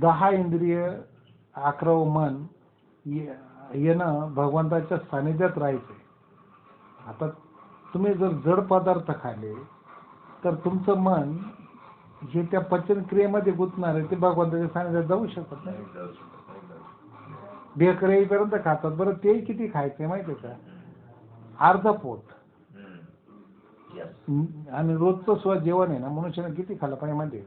दहा इंद्रिय अकराव मन ये- येणं भगवंताच्या सानिध्यात राहायचंय आता तुम्ही जर जड पदार्थ खाले तर तुमचं मन जे त्या पचन क्रियेमध्ये गुंतणार आहे ते भगवंताच्या सानिध्यात जाऊ शकत नाही. येईपर्यंत खातात. बरं ते किती खायचे माहिती आहे का? अर्ध पोट. आणि रोजचं सुद्धा जेवण आहे ना मनुष्याने किती खाल्लं पाहिजे माहिती?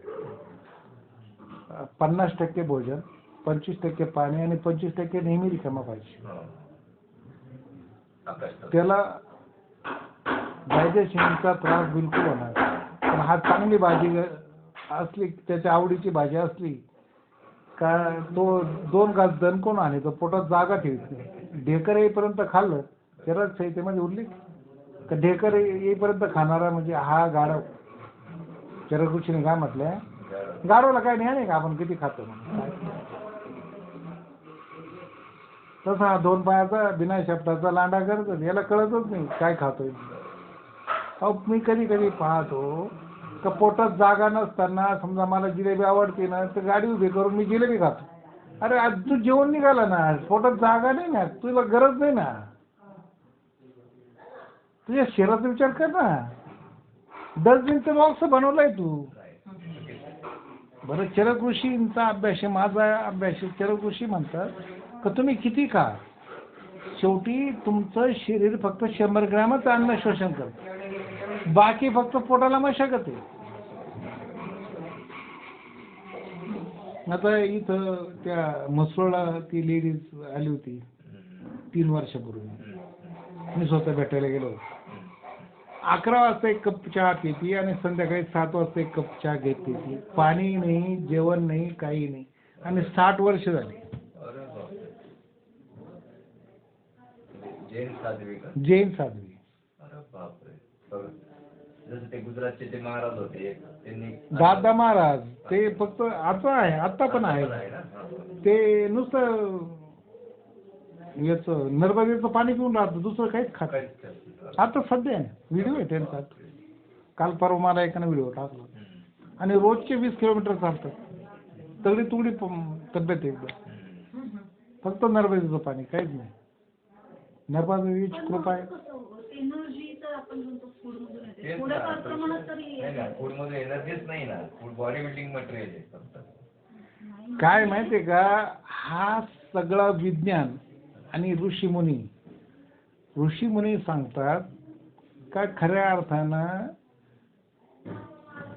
पन्नास टक्के भोजन पंचवीस टक्के पाणी आणि पंचवीस टक्के नेहमी रिकामा पाहिजे. हो. त्याला डायजेशनचा त्रास बिलकुल होणार नाही. पण हा चांगली भाजी असली त्याच्या आवडीची भाजी असली का तो दोन घास दणकून आले तो पोटात जागा ठेवत नाही. ढेकर येईपर्यंत खाल्लं चरक संहितेमध्ये उल्लेख का ढेकर येईपर्यंत खाणारा म्हणजे हा गाढव. चरक ऋषीने काय म्हटलंय? गाडवला गाढवला काय नाही का? आपण किती खातो म्हणून? तसा हा दोन पायाचा बिना शब्दाचा लांडा करतो याला कळतच नाही काय खातोय. अहो मी कधी कधी पाहतो का पोटात जागा नसताना समजा मला जिलेबी आवडते ना तर गाडी उभी करून मी जिलेबी खातो. अरे आज तू जेवण निघाला ना पोटात जागा नाही ना तुला गरज नाही ना. तुझ्या शरीराचा विचार कर ना. डस्टबिनचं बॉक्स बनवलाय तू. बरं चरक ऋषींचा अभ्यास आहे माझा अभ्यास आहे. चरक ऋषी म्हणतात का तुम्ही किती खा? शेवटी तुमचं शरीर फक्त शंभर ग्रॅमच अन्न शोषण करतं. बाकी फक्त पोटाला मशागत आहे. आता इथं त्या म्हसोळला ती लेडीज आली होती तीन वर्षापूर्वी. मी स्वतः भेटायला गेलो होतो. अकरा वाजता एक कप चहा पिती आणि संध्याकाळी सात वाजता एक कप चहा घेते ती पाणी नाही जेवण नाही काही नाही. आणि साठ वर्ष झाली. जैन साध्वी का? जैन साध्वी. अरे बापरे. बघा. जसं ते गुजरातचे ते महाराज होते एक त्यांनी दादा महाराज ते फक्त आता आहे आता पण आहे. ते नुसतं याच नर्मदेचं पाणी पिऊन राहतं दुसरं काहीच खात आता सध्या व्हिडिओ आहे त्यांचा काल परवा मला एकाने व्हिडिओ टाकला. आणि रोजचे वीस किलोमीटर चालतात तगडी तुगडी प- तब्येत आहे एकदम. फक्त नर्मदेचं पाणी काहीच नाही नर्मदेची कृपा आहे एनर्जी तर आपण म्हणतो फूड मधून येते तेच थोड्याफार ना. प्रमाणात तरी नाही ना फूडमध्ये एनर्जीच नाही ना फूड बॉडी बिल्डिंग मटेरियल आहे फक्त. काय माहितीये का हा सगळा विज्ञान आणि ऋषीमुनी ऋषीमुनी सांगतात का खऱ्या अर्थानं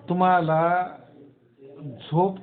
तुम्हाला झोप